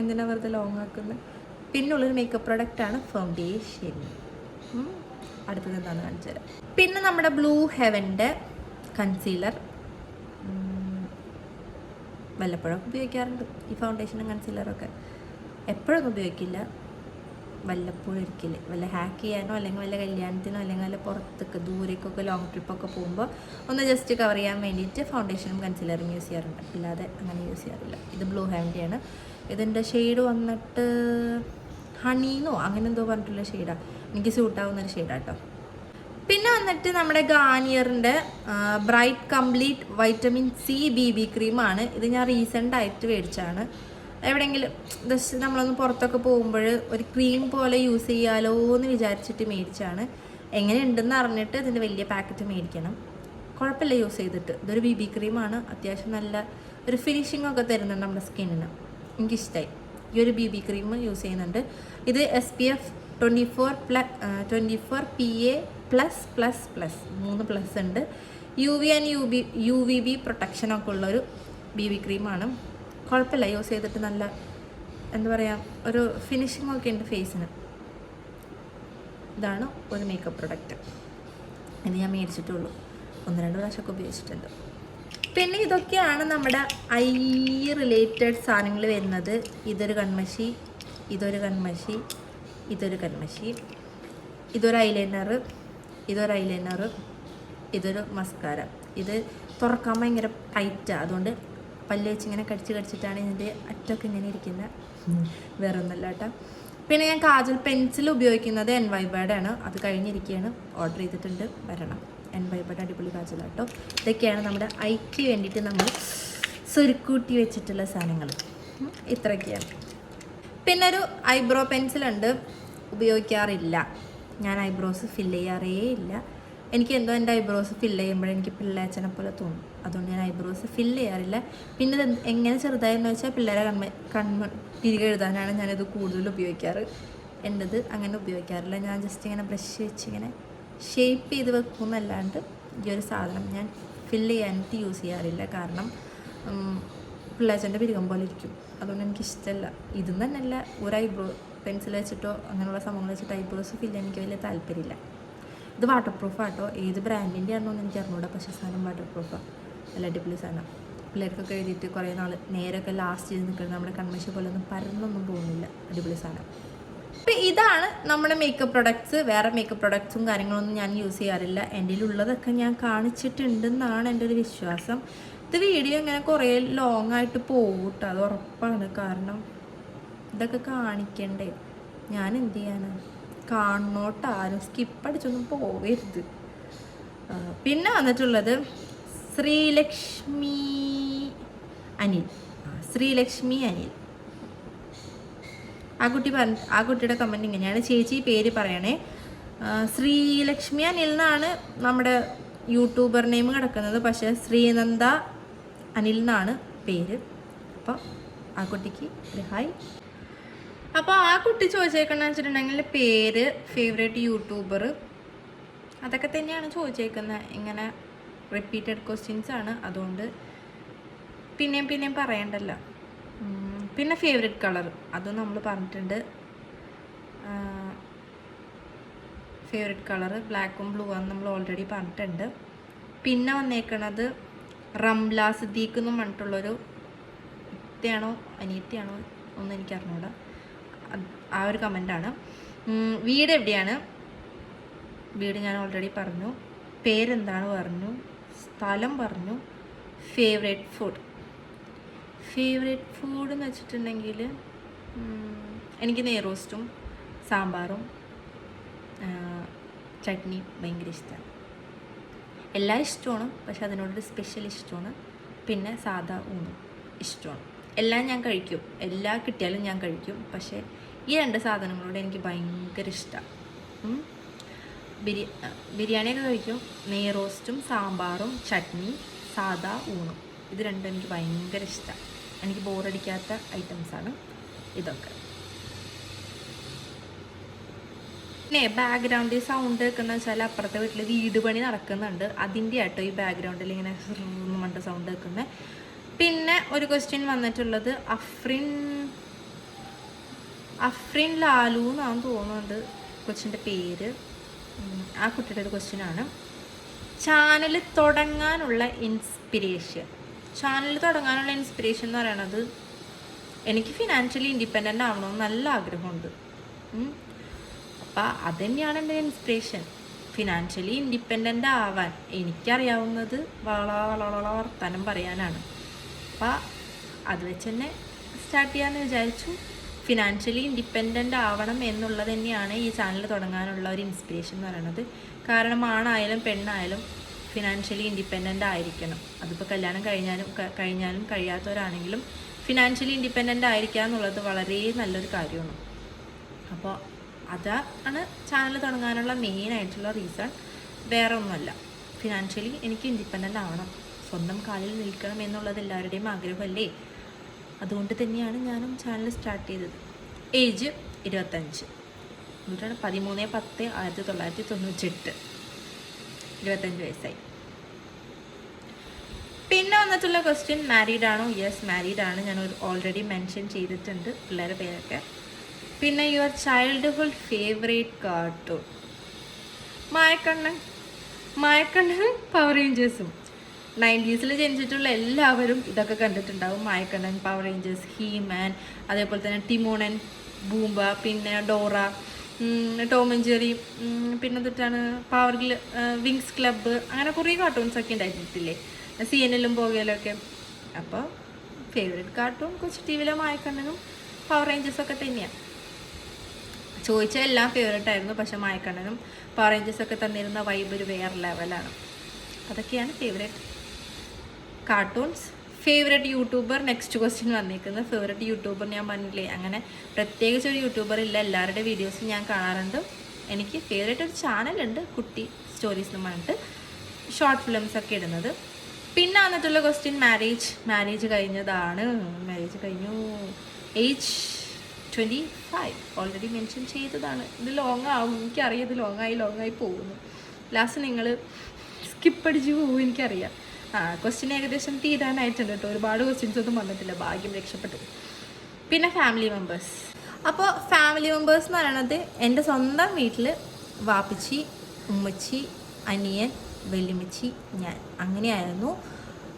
എന്തിനാ വെറുതെ ലോങ് ആക്കുന്നത് പിന്നുള്ളൊരു മേക്കപ്പ് പ്രൊഡക്റ്റാണ് ഫൗണ്ടേഷൻ അടുത്തത് എന്താണെന്ന് കാണിച്ചു പിന്നെ നമ്മുടെ ബ്ലൂ ഹെവന്റെ കൺസീലർ വല്ലപ്പോഴൊക്കെ ഉപയോഗിക്കാറുണ്ട്. ഈ ഫൗണ്ടേഷനും കൺസീലറൊക്കെ എപ്പോഴൊന്നും ഉപയോഗിക്കില്ല. വല്ലപ്പോഴും ഒരിക്കൽ വല്ല ഹാക്ക് ചെയ്യാനോ അല്ലെങ്കിൽ വല്ല കല്യാണത്തിനോ അല്ലെങ്കിൽ വല്ല പുറത്തൊക്കെ ദൂരേക്കൊക്കെ ലോങ് ട്രിപ്പൊക്കെ പോകുമ്പോൾ ഒന്ന് ജസ്റ്റ് കവർ ചെയ്യാൻ വേണ്ടിയിട്ട് ഫൗണ്ടേഷനും കൺസീലറും യൂസ് ചെയ്യാറുണ്ട്. അല്ലാതെ അങ്ങനെ യൂസ് ചെയ്യാറില്ല. ഇത് ബ്ലൂ ഹാൻഡിയാണ് ഇതിന്റെ ഷെയ്ഡ് വന്നിട്ട് ഹണീന്നോ അങ്ങനെ എന്തോ പറഞ്ഞിട്ടുള്ള ഷെയ്ഡാണ് എനിക്ക് സ്യൂട്ടാവുന്നൊരു കേട്ടോ പിന്നെ വന്നിട്ട് നമ്മുടെ ഗാനിയറിന്റെ bright complete vitamin C B B ക്രീമാണ് ഇത് ഞാൻ റീസെന്റ് ആയിട്ട് മേടിച്ചാണ് എവിടെയെങ്കിലും ജസ്റ്റ് നമ്മളൊന്ന് പുറത്തൊക്കെ പോകുമ്പോൾ ഒരു ക്രീം പോലെ യൂസ് ചെയ്യാലോ എന്ന് വിചാരിച്ചിട്ട് മേടിച്ചാണ് എങ്ങനെയുണ്ടെന്ന് അറിഞ്ഞിട്ട് ഇതിന്റെ വലിയ പാക്കറ്റ് മേടിക്കണം. കുഴപ്പമില്ല യൂസ് ചെയ്തിട്ട്. ഇതൊരു ബി ബി ക്രീമാണ് അത്യാവശ്യം നല്ല ഒരു ഫിനിഷിംഗ് ഒക്കെ തരുന്നുണ്ട് നമ്മുടെ സ്കിന്നിന് എനിക്കിഷ്ടമായി ഈ ഒരു ബി ബി ക്രീം യൂസ് ചെയ്യുന്നുണ്ട്. ഇത് S P F twenty four plus twenty four P A plus plus plus മൂന്ന് പ്ലസ് ഉണ്ട്. U V and U B U V B പ്രൊട്ടക്ഷനൊക്കെ ഉള്ളൊരു ബി ബി ക്രീമാണ് കുഴപ്പമില്ല യൂസ് ചെയ്തിട്ട് നല്ല എന്താ പറയുക ഒരു ഫിനിഷിംഗ് ഒക്കെ ഉണ്ട് ഫേസിന് ഇതാണ് ഒരു മേക്കപ്പ് പ്രൊഡക്റ്റ് ഇനി ഞാൻ മേടിച്ചിട്ടുള്ളൂ. ഒന്ന് രണ്ട് പ്രാവശ്യമൊക്കെ ഉപയോഗിച്ചിട്ടുണ്ട്. പിന്നെ ഇതൊക്കെയാണ് നമ്മുടെ ഐ റിലേറ്റഡ് സാധനങ്ങൾ വരുന്നത്. ഇതൊരു കൺമഷി ഇതൊരു കൺമഷി ഇതൊരു കൺമഷി ഇതൊരു ഐലൈനർ ഇതൊരു ഐലൈനർ ഇതൊരു മസ്കാര ഇത് തുറക്കാൻ ഭയങ്കര ടൈറ്റാണ് അതുകൊണ്ട് പല്ല് വെച്ച് ഇങ്ങനെ കടിച്ച് കടിച്ചിട്ടാണ് ഇതിന്റെ അറ്റമൊക്കെ ഇങ്ങനെ ഇരിക്കുന്നത് വേറെ ഒന്നല്ല കേട്ടോ. പിന്നെ ഞാൻ കാജൽ പെൻസിൽ ഉപയോഗിക്കുന്നത് എൻ വൈബയുടെ ആണ്. അത് കഴിഞ്ഞിരിക്കുകയാണ് ഓർഡർ ചെയ്തിട്ടുണ്ട്. വരണം. എൻ വൈബയുടെ അടിപൊളി കാജൽ കേട്ടോ. ഇതൊക്കെയാണ് നമ്മുടെ ഐക്ക് വേണ്ടിയിട്ട് നമ്മൾ സുരുക്കൂട്ടി വെച്ചിട്ടുള്ള സാധനങ്ങൾ. ഇത്രയൊക്കെയാണ്. പിന്നെ ഒരു ഐബ്രോ പെൻസിലുണ്ട് ഉപയോഗിക്കാറില്ല. ഞാൻ ഐബ്രോസ് ഫില്ല് ചെയ്യാറേ ഇല്ല. എനിക്ക് എന്തോ എന്റെ ഐബ്രോസ് ഫില്ല് ചെയ്യുമ്പോഴേ എനിക്ക് പിള്ളേച്ചനെ പോലെ തോന്നും. അതുകൊണ്ട് ഞാൻ ഐബ്രോസ് ഫില്ല് ചെയ്യാറില്ല. പിന്നെ എങ്ങനെ ചെറുതായെന്ന് വെച്ചാൽ പിള്ളേരെ കൺമ കൺമ തിരികെ എഴുതാനാണ് ഞാനിത് കൂടുതൽ ഉപയോഗിക്കാറ്. എന്റെത് അങ്ങനെ ഉപയോഗിക്കാറില്ല. ഞാൻ ജസ്റ്റ് ഇങ്ങനെ ബ്രഷ് വെച്ച് ഇങ്ങനെ ഷേപ്പ് ചെയ്ത് വെക്കുന്നല്ലാണ്ട് ഈ ഒരു സാധനം ഞാൻ ഫില്ല് ചെയ്യാനായിട്ട് യൂസ് ചെയ്യാറില്ല. കാരണം പിള്ളേച്ചന്റെ പിരികം പോലെ ഇരിക്കും. അതുകൊണ്ട് എനിക്കിഷ്ടമല്ല ഇതും തന്നെയല്ല. ഒരു ഐബ്രോ പെൻസിൽ വെച്ചിട്ടോ അങ്ങനെയുള്ള സംഭവങ്ങൾ വെച്ചിട്ട് ബ്ലൗസ് ഫില്ല് ചെയ്യാൻ എനിക്ക് വലിയ താല്പര്യമില്ല. ഇത് വാട്ടർ പ്രൂഫ് ആട്ടോ. ഏത് ബ്രാൻഡിന്റെ ആണെന്നൊന്നും എനിക്ക് അറിഞ്ഞൂടാ. പക്ഷേ സാധനം വാട്ടർ പ്രൂഫാണ് നല്ല അടിപൊളി സാധനം. പിള്ളേർക്കൊക്കെ എഴുതിയിട്ട് കുറേ നാൾ നേരൊക്കെ ലാസ്റ്റ് ചെയ്ത് നിൽക്കുന്നത് നമ്മുടെ കൺമശി പോലെ ഒന്നും പരന്നൊന്നും പോകുന്നില്ല അടിപൊളി സാധനം. അപ്പോൾ ഇതാണ് നമ്മുടെ മേക്കപ്പ് പ്രൊഡക്ട്സ് വേറെ മേക്കപ്പ് പ്രൊഡക്ട്സും കാര്യങ്ങളൊന്നും ഞാൻ യൂസ് ചെയ്യാറില്ല. എന്റെ ഉള്ളതൊക്കെ ഞാൻ കാണിച്ചിട്ടുണ്ടെന്നാണ് എന്റെ ഒരു വിശ്വാസം. ഇത് വീഡിയോ ഇങ്ങനെ കുറേ ലോങ് ആയിട്ട് പോകും കേട്ടോ അത് ഉറപ്പാണ്. കാരണം ഇതൊക്കെ കാണിക്കണ്ടേ? ഞാൻ എന്ത് ചെയ്യാനാണ് കാണണോട്ട് ആരും സ്കിപ്പ് അടിച്ചൊന്നും പോവരുത്. പിന്നെ വന്നിട്ടുള്ളത് ശ്രീലക്ഷ്മി അനിൽ. ശ്രീലക്ഷ്മി അനിൽ. ആ കുട്ടി പറഞ്ഞ ആ കുട്ടിയുടെ കമന്റ് ഇങ്ങനെയാണ്. ചേച്ചി പേര് പറയണേ. ശ്രീലക്ഷ്മി അനിൽ എന്നാണ് നമ്മുടെ യൂട്യൂബർ നെയിം കിടക്കുന്നത്. പക്ഷേ ശ്രീനന്ദ അനിൽ എന്നാണ് പേര്. അപ്പോൾ ആ കുട്ടിക്ക് ഹായ് അപ്പോൾ ആ കുട്ടി ചോദിച്ചേക്കണ വെച്ചിട്ടുണ്ടെങ്കിൽ പേര് ഫേവറേറ്റ് യൂട്യൂബർ അതൊക്കെ തന്നെയാണ് ചോദിച്ചേക്കുന്നത് ഇങ്ങനെ റിപ്പീറ്റഡ് ക്വസ്റ്റ്യൻസ് ആണ്. അതുകൊണ്ട് പിന്നെയും പിന്നെയും പറയണ്ടല്ലോ. പിന്നെ ഫേവറേറ്റ് കളർ അതും നമ്മൾ പറഞ്ഞിട്ടുണ്ട്. ഫേവറേറ്റ് കളർ ബ്ലാക്കും ബ്ലൂ ആണ് നമ്മൾ ഓൾറെഡി പറഞ്ഞിട്ടുണ്ട്. പിന്നെ വന്നേക്കണത് റംല സിദ്ദീഖ് എന്നും പറഞ്ഞിട്ടുള്ളൊരു ഇത്തയാണോ അനിയത്തിയാണോ ഒന്നും എനിക്ക് അറിഞ്ഞൂടാ അത് ആ ഒരു കമന്റാണ് വീട് എവിടെയാണ്? വീട് ഞാൻ ഓൾറെഡി പറഞ്ഞു. പേരെന്താണ് പറഞ്ഞു? സ്ഥലം പറഞ്ഞു. ഫേവറേറ്റ് ഫുഡ് ഫേവറേറ്റ് ഫുഡ് എന്ന് വെച്ചിട്ടുണ്ടെങ്കിൽ എനിക്ക് നെയ്റോസ്റ്റും സാമ്പാറും ചട്നി ഭയങ്കര ഇഷ്ടമാണ് എല്ലാം ഇഷ്ടമാണ് പക്ഷെ അതിനോടൊരു സ്പെഷ്യൽ ഇഷ്ടമാണ്. പിന്നെ സാധാ ഊണും ഇഷ്ടമാണ്. എല്ലാം ഞാൻ കഴിക്കും. എല്ലാം കിട്ടിയാലും ഞാൻ കഴിക്കും. പക്ഷേ ഈ രണ്ട് സാധനങ്ങളോട് എനിക്ക് ഭയങ്കര ഇഷ്ടമാണ് ബിരി ബിരിയാണിയൊക്കെ കഴിക്കും. നെയ് റോസ്റ്റും സാമ്പാറും ചട്നി സാദാ ഊണും. ഇത് രണ്ടും എനിക്ക് ഭയങ്കര ഇഷ്ടമാണ് എനിക്ക് ബോറടിക്കാത്ത ഐറ്റംസാണ് ഇതൊക്കെ. പിന്നെ ബാക്ക്ഗ്രൗണ്ടിൽ സൗണ്ട് കേൾക്കുന്ന വെച്ചാൽ അപ്പുറത്തെ വീട്ടിൽ വീട് പണി നടക്കുന്നുണ്ട്. അതിന്റെ ആട്ടോ ഈ ബാക്ക്ഗ്രൗണ്ടിൽ ഇങ്ങനെ മണ്ട സൗണ്ട് കേൾക്കുന്നത് പിന്നെ ഒരു ക്വസ്റ്റ്യൻ വന്നിട്ടുള്ളത് അഫ്രിൻ അഫ്രിൻ ലാലു എന്നാണ് തോന്നുന്നുണ്ട് കൊച്ചിന്റെ പേര്. ആ കുട്ടിയുടെ ഒരു ക്വസ്റ്റ്യൻ ആണ്. ചാനൽ തുടങ്ങാനുള്ള ഇൻസ്പിരേഷൻ ചാനൽ തുടങ്ങാനുള്ള ഇൻസ്പിരേഷൻ എന്ന് പറയണത് എനിക്ക് ഫിനാൻഷ്യലി ഇൻഡിപെൻഡന്റ് ആവണമെന്ന് നല്ല ആഗ്രഹമുണ്ട്. അപ്പം അത് തന്നെയാണ് എന്റെ ഇൻസ്പിറേഷൻ ഫിനാൻഷ്യലി ഇൻഡിപെൻഡന്റ് ആവാൻ എനിക്കറിയാവുന്നത് വള വള വള വർത്തനം പറയാനാണ്. അപ്പം അത് വെച്ച് തന്നെ സ്റ്റാർട്ട് ചെയ്യാമെന്ന് വിചാരിച്ചു. ഫിനാൻഷ്യലി ഇൻഡിപെൻഡന്റ് ആവണം എന്നുള്ളത് തന്നെയാണ് ഈ ചാനൽ തുടങ്ങാനുള്ള ഒരു ഇൻസ്പിറേഷൻ എന്ന് പറയുന്നത് കാരണം ആണായാലും പെണ്ണായാലും ഫിനാൻഷ്യലി ഇൻഡിപെൻഡന്റ് ആയിരിക്കണം. അതിപ്പോൾ കല്യാണം കഴിഞ്ഞാലും കഴിഞ്ഞാലും കഴിയാത്തവരാണെങ്കിലും ഫിനാൻഷ്യലി ഇൻഡിപെൻഡന്റ് ആയിരിക്കുക എന്നുള്ളത് വളരെ നല്ലൊരു കാര്യമാണ്. അപ്പോൾ അതാണ് ചാനൽ തുടങ്ങാനുള്ള മെയിൻ ആയിട്ടുള്ള റീസൺ വേറെ ഒന്നുമല്ല ഫിനാൻഷ്യലി എനിക്ക് ഇൻഡിപെൻഡന്റ് ആവണം. സ്വന്തം കാലിൽ നിൽക്കണം എന്നുള്ളത് എല്ലാവരുടെയും ആഗ്രഹമല്ലേ? അതുകൊണ്ട് തന്നെയാണ് ഞാനും ചാനൽ സ്റ്റാർട്ട് ചെയ്തത്. ഏജ് ഇരുപത്തഞ്ച്. എന്നിട്ടാണ് പതിമൂന്ന് പത്ത് ആയിരത്തി തൊള്ളായിരത്തി തൊണ്ണൂറ്റെട്ട്. ഇരുപത്തഞ്ച് വയസ്സായി. പിന്നെ വന്നിട്ടുള്ള ക്വസ്റ്റ്യൻ മാരീഡ് ആണോ? യെസ് മാരീഡ് ആണ്. ഞാൻ ഓൾറെഡി മെൻഷൻ ചെയ്തിട്ടുണ്ട് പിള്ളേരുടെ പേരൊക്കെ. പിന്നെ your childhood favourite cartoon Mayakannan. മായക്കണ്ണനും power റേഞ്ചേഴ്സും നയന്റീസിൽ ജനിച്ചിട്ടുള്ള എല്ലാവരും ഇതൊക്കെ കണ്ടിട്ടുണ്ടാവും. മായക്കണ്ണൻ പവർ റേഞ്ചേഴ്സ് ഹീമാൻ അതേപോലെ തന്നെ ടിമോണൻ ബൂംബ പിന്നെ ഡോറ ടോം ജെറി പിന്നെ തൊട്ടാണ് പവർ വിങ്സ് ക്ലബ്ബ് അങ്ങനെ കുറേ കാർട്ടൂൺസ് ഒക്കെ ഉണ്ടായിരുന്നിട്ടില്ലേ സി എൻ എല്ലും പോകയിലൊക്കെ അപ്പോൾ ഫേവറേറ്റ് കാർട്ടൂൺ കൊച്ചു ടി വിയിലെ മായക്കണ്ണനും പവർ റേഞ്ചേഴ്സ് ഒക്കെ തന്നെയാണ് ചോദിച്ച എല്ലാം ഫേവറേറ്റ് ആയിരുന്നു പക്ഷെ മായക്കണ്ണനും പവർ റേഞ്ചേഴ്സ് ഒക്കെ തന്നിരുന്ന വൈബ് ഒരു വേറെ ലെവലാണ് അതൊക്കെയാണ് favourite cartoons favourite YouTuber next question വന്നേക്കുന്നത്. ഫേവറേറ്റ് യൂട്യൂബർ ഞാൻ പറഞ്ഞില്ലേ? അങ്ങനെ പ്രത്യേകിച്ച് ഒരു യൂട്യൂബർ ഇല്ല. എല്ലാവരുടെ വീഡിയോസും ഞാൻ കാണാറുണ്ട്. എനിക്ക് ഫേവറേറ്റ് ഒരു ചാനലുണ്ട് കുട്ടി സ്റ്റോറീസ് എന്ന് പറഞ്ഞിട്ട് ഷോർട്ട് ഫിലിംസ് ഒക്കെ ഇടുന്നത്. പിന്നെ വന്നിട്ടുള്ള ക്വസ്റ്റ്യൻ മാരേജ് മാരേജ് കഴിഞ്ഞതാണ്. മാരേജ് കഴിഞ്ഞു. Age twenty five already mention ചെയ്തതാണ്. ഇത് ലോങ് ആവും. എനിക്കറിയാം ഇത് ലോങ് ആയി ലോങ് ആയി പോകുന്നു. ലാസ്റ്റ് നിങ്ങൾ സ്കിപ്പ് അടിച്ച് പോകും എനിക്കറിയാം. ആ ക്വസ്റ്റ്യൻ ഏകദേശം തീരാനായിട്ടുണ്ട് കേട്ടോ. ഒരുപാട് ക്വസ്റ്റ്യൻസ് ഒന്നും വന്നിട്ടില്ല. ഭാഗ്യം രക്ഷപ്പെട്ടു. പിന്നെ ഫാമിലി മെമ്പേഴ്സ് അപ്പോൾ ഫാമിലി മെമ്പേഴ്സ് എന്ന് പറയണത് എന്റെ സ്വന്തം വീട്ടിൽ വാപ്പിച്ചി ഉമ്മച്ചി അനിയൻ വെല്ലുമിച്ചി ഞാൻ. അങ്ങനെയായിരുന്നു.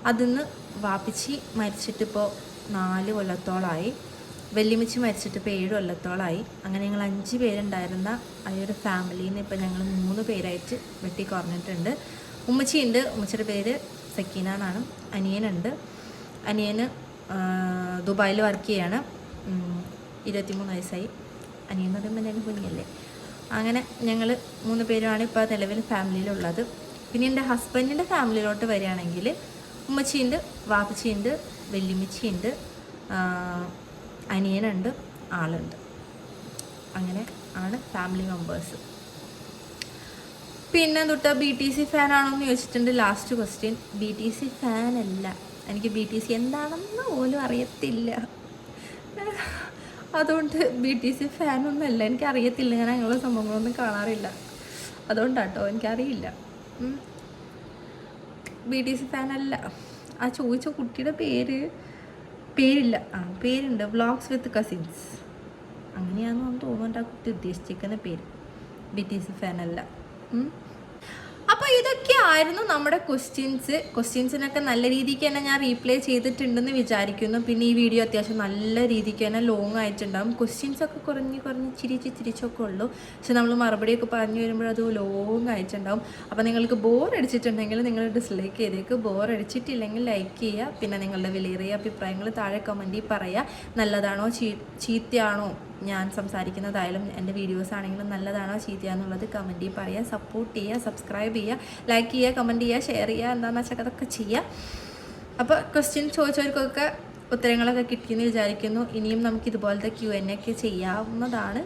അതിന്ന് വാപ്പിച്ചി മരിച്ചിട്ടിപ്പോൾ നാല് കൊല്ലത്തോളമായി വെല്ലുമിച്ച് മരിച്ചിട്ട് ഇപ്പോൾ ഏഴ് കൊല്ലത്തോളമായി അങ്ങനെ ഞങ്ങൾ അഞ്ച് പേരുണ്ടായിരുന്ന ആ ഒരു ഫാമിലിയിൽ നിന്ന് ഇപ്പോൾ ഞങ്ങൾ മൂന്ന് പേരായിട്ട് വെട്ടി കുറഞ്ഞിട്ടുണ്ട് ഉമ്മച്ചിയുണ്ട്. ഉമ്മച്ചിയുടെ പേര് സക്കീന എന്നാണ് അനിയനുണ്ട്. അനിയന് ദുബായിൽ വർക്ക് ചെയ്യാണ്. ഇരുപത്തിമൂന്ന് വയസ്സായി. അനിയൻ എന്ന് പറയുമ്പോൾ എന്റെ കുഞ്ഞല്ലേ. അങ്ങനെ ഞങ്ങൾ മൂന്ന് പേരുമാണ് ഇപ്പോൾ നിലവിൽ ഫാമിലിയിലുള്ളത്. പിന്നെ എന്റെ ഹസ്ബൻഡിന്റെ ഫാമിലിയിലോട്ട് വരികയാണെങ്കിൽ ഉമ്മച്ചിയുണ്ട് വാപ്പച്ചിയുണ്ട് വെല്ലുമ്മച്ചിയുണ്ട് ആ, അനിയനുണ്ട് ആളുണ്ട്. അങ്ങനെ ആണ് ഫാമിലി മെമ്പേഴ്സ് പിന്നെ തൊട്ട് ബി ടി സി ഫാൻ ആണോ എന്ന് ചോദിച്ചിട്ടുണ്ട് last question B T C fan അല്ല. എനിക്ക് ബി ടി സി എന്താണെന്ന് പോലും അറിയത്തില്ല. അതുകൊണ്ട് ബി ടി സി ഫാനൊന്നുമല്ല എനിക്ക് അറിയത്തില്ല. ഞാൻ അങ്ങനെയുള്ള സംഭവങ്ങളൊന്നും കാണാറില്ല. അതുകൊണ്ടാട്ടോ എനിക്കറിയില്ല. ബി ടി സി ഫാൻ അല്ല. ആ ചോദിച്ച കുട്ടിയുടെ പേര് പേരില്ല. ആ പേരുണ്ട്. വ്ളോഗ്സ് വിത്ത് കസിൻസ് അങ്ങനെയാണെന്ന് തോന്നുന്നുണ്ട് ആ കുട്ടി ഉദ്ദേശിച്ചിരിക്കുന്ന പേര്. ബി ടി സി ഉം. അപ്പോൾ ഇതൊക്കെ ആയിരുന്നു നമ്മുടെ ക്വസ്റ്റ്യൻസ് ക്വസ്റ്റ്യൻസിനൊക്കെ നല്ല രീതിക്ക് തന്നെ ഞാൻ റീപ്ലൈ ചെയ്തിട്ടുണ്ടെന്ന് വിചാരിക്കുന്നു. പിന്നെ ഈ വീഡിയോ അത്യാവശ്യം നല്ല രീതിക്ക് തന്നെ ലോങ് ആയിട്ടുണ്ടാകും ക്വസ്റ്റ്യൻസ് ഒക്കെ കുറഞ്ഞ് കുറഞ്ഞ് ചിരിച്ച് ചിരിച്ചൊക്കെ ഉള്ളൂ. പക്ഷെ നമ്മൾ മറുപടിയൊക്കെ പറഞ്ഞു വരുമ്പോൾ അത് ലോങ് ആയിട്ടുണ്ടാകും അപ്പോൾ നിങ്ങൾക്ക് ബോർ അടിച്ചിട്ടുണ്ടെങ്കിൽ നിങ്ങൾ ഡിസ്ലൈക്ക് ചെയ്തേക്ക്. ബോർ അടിച്ചിട്ടില്ലെങ്കിൽ ലൈക്ക് ചെയ്യുക. പിന്നെ നിങ്ങളുടെ വിലയേറിയ അഭിപ്രായങ്ങൾ താഴെ കമന്റിൽ പറയുക. നല്ലതാണോ ചീ ചീത്തയാണോ? ഞാൻ സംസാരിക്കുന്നതായാലും എന്റെ വീഡിയോസ് ആണെങ്കിലും നല്ലതാണോ ചീത്തയാണെന്നുള്ളത് കമന്റിൽ പറയുക സപ്പോർട്ട് ചെയ്യുക സബ്സ്ക്രൈബ് ചെയ്യുക ലൈക്ക് ചെയ്യുക കമന്റ് ചെയ്യുക ഷെയർ ചെയ്യുക എന്താണെന്ന് വെച്ചാൽ അതൊക്കെ ചെയ്യുക അപ്പോൾ ക്വസ്റ്റ്യൻ ചോദിച്ചവർക്കൊക്കെ ഉത്തരങ്ങളൊക്കെ കിട്ടിയെന്ന് വിചാരിക്കുന്നു. ഇനിയും നമുക്ക് ഇതുപോലത്തെ ക്യു എൻ ഒക്കെ ചെയ്യാവുന്നതാണ്.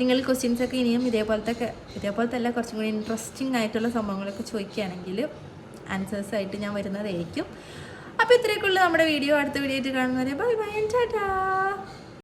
നിങ്ങൾ ക്വസ്റ്റ്യൻസ് ഒക്കെ ഇനിയും ഇതേപോലത്തെ ഇതേപോലത്തെ അല്ല കുറച്ചും കൂടി ഇൻട്രസ്റ്റിംഗ് ആയിട്ടുള്ള സംഭവങ്ങളൊക്കെ ചോദിക്കുകയാണെങ്കിൽ ആൻസേഴ്സ് ആയിട്ട് ഞാൻ വരുന്നതായിരിക്കും. അപ്പോൾ ഇത്രയൊക്കെയുള്ള നമ്മുടെ വീഡിയോ. അടുത്ത വീഡിയോ ആയിട്ട് കാണുന്നവരെ ബൈ ബൈ ടാറ്റാ